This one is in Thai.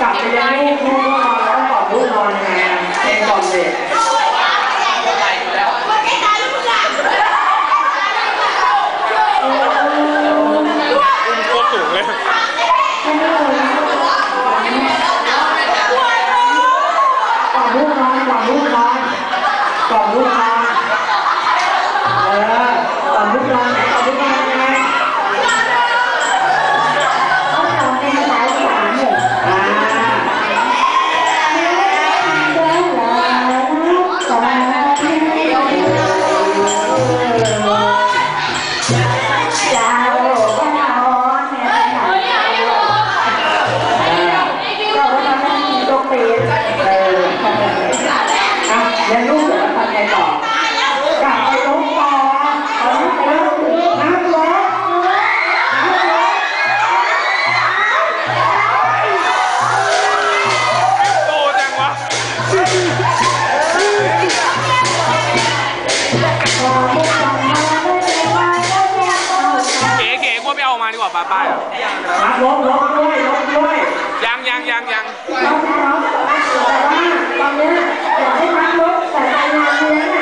กลับไปยังลูกลูกนอนแล้วก่อนลูกนอนยังไงเป็นก่อนเด็ก ป้ายอะครับล้ลบด้วยลบด้วยยังยังยังยังลบแล้วแต่ว่าตอนนี้อยากให้พักลบแต่พยายามเลย